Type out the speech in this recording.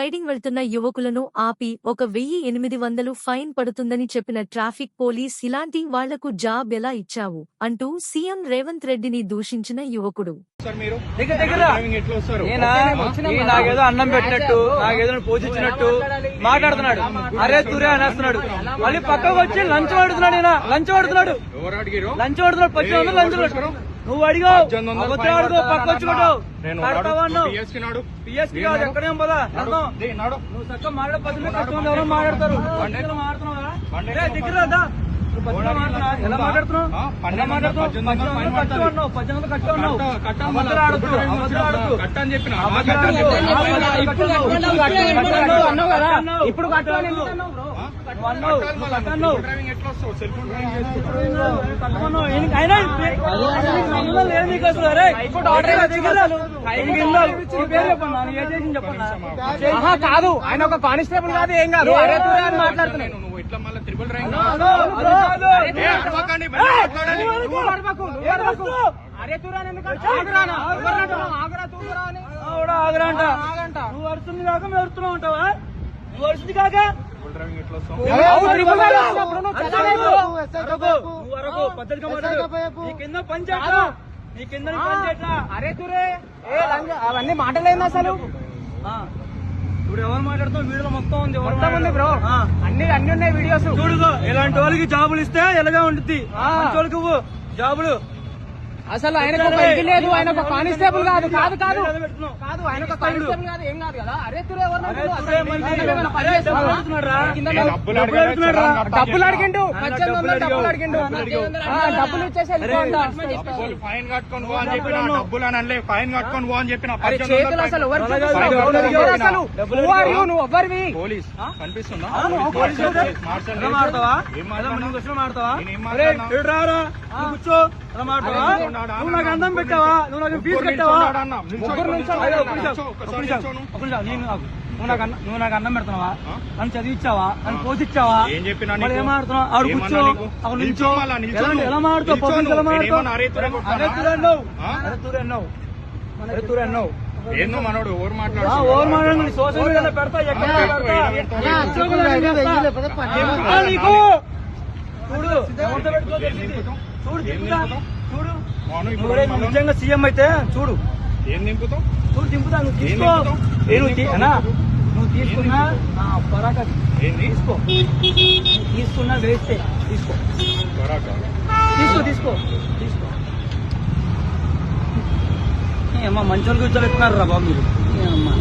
Riding వెళ్తున్న యువకులను ఆపి ఒక వెయ్యి ఎనిమిది వందలు ఫైన్ పడుతుందని చెప్పిన ట్రాఫిక్ పోలీస్ ఇలాంటి వాళ్ళకు జాబ్ ఎలా ఇచ్చావు? అంటూ సీఎం రేవంత్ రెడ్డిని దూషించిన యువకుడు. సార్ మీరు దగ్గర దగ్గర. డ్రైవింగ్ ఎట్లా వస్తారు? ఈయన ఈయన నాకేదో అన్నం పెట్టినట్టు నాకేదో పోషించినట్టు మాట్లాడుతున్నాడు. అరే తురే అనేస్తున్నాడు. మళ్ళీ పక్కకు వచ్చి లంచ్ లంచ్ లంచ్ పచ్చి లంచ్ నువ్వు అడిగావు. ఎక్కడేం పదా? నువ్వు చక్కగా మాట్లాడే పద్ధతిలో కష్టం ఎవరో మాట్లాడతారు. దగ్గర? ఎలా మాట్లాడుతున్నావు? పద్దెనిమిది కట్టు కట్టు ఆడుతూ ఆడుతూ కట్ట అని చెప్పిన. ఇప్పుడు ఇప్పుడు కాదు ఆయన ఒక కానిస్టేబుల్ కాదు ఏం కాదు అరే అని మాట్లాడుతున్నాను నేను నువ్వు ఇట్లా మళ్ళీ అరే ఎందుకు? ఆగురానా? ఆగురా. ఆగరా అంట అరుస్తుంది కాక మేము అరుస్తున్నావు ఉంటావా నువ్వు. అరే తురే లంగ అవన్నీ మాటలేంది అసలు? ఆ. ఇప్పుడు ఎవరు మాట్లాడుతావు వీడియో మొత్తం ఉంది ఎవరు మొత్తం ఉంది బ్రో. అన్ని అన్ని ఉన్నాయి వీడియోస్. చూడుగో ఇలాంటి వాళ్ళకి జాబులు ఇస్తే ఎలాగా ఉంటుంది వాళ్ళకి జాబులు. అసలు ఆయనకు ఒక ఇది లేదు ఆయన ఒక కానిస్టేబుల్ కాదు కాదు కాదు. కాదు ఆయన ఒక కానిస్టేబుల్ కాదు ఏం కాదు కదా? ఎవరు ఆయన? డబ్బులు అడిగాడు. డబ్బులు అడిగిండు. ఆయన పద్దెనిమిది వందలు డబ్బులు అడిగిండు. ఇచ్చేసి ఫైన్ కట్టుకొని పో అని చెప్పిన డబ్బులు అని ఫైన్ కట్టుకొని పో అని చెప్పిన చేతులు అసలు ఎవరు. నువ్వు ఎవరివి పోలీస్. ఏం నువ్వు కూర్చో? నువ్వు నాకు అందం పెట్టావా నువ్వు నాకు ఫీజు కట్టావా ముగ్గురు. నేను నాకు- నువ్వు నాకు అన్నం- నువ్వు నాకు అన్నం పెడుతున్నావా నన్ను చదివిచ్చావా నన్ను పోషించావా ఏం చెప్పినా ఆడు కూర్చో? అక్కడ నిల్చో ఎలా మాడుతావు ఎలా అరే? అరే? అరే ఏందో మనోడు? ఓవర్ సోషల్ మీడియాలో పెడతా ఎక్కడ పెడతా చూడు. చూడు దింపుతా. చూడు. నువ్వే. నిజంగా సీఎం అయితే చూడు. ఏం నింపుతావు చూడు దింపుతా. నువ్వు తీసుకో? నేను నువ్వు తీసుకున్నా పరాకా తీసుకో. తీసుకున్నా వేస్తే తీసుకో. తీసుకో తీసుకో. తీసుకో. అమ్మా మంచోళ్ళు కూర్చోబెట్టుకున్నారు రా బాబు మీరు. అమ్మా.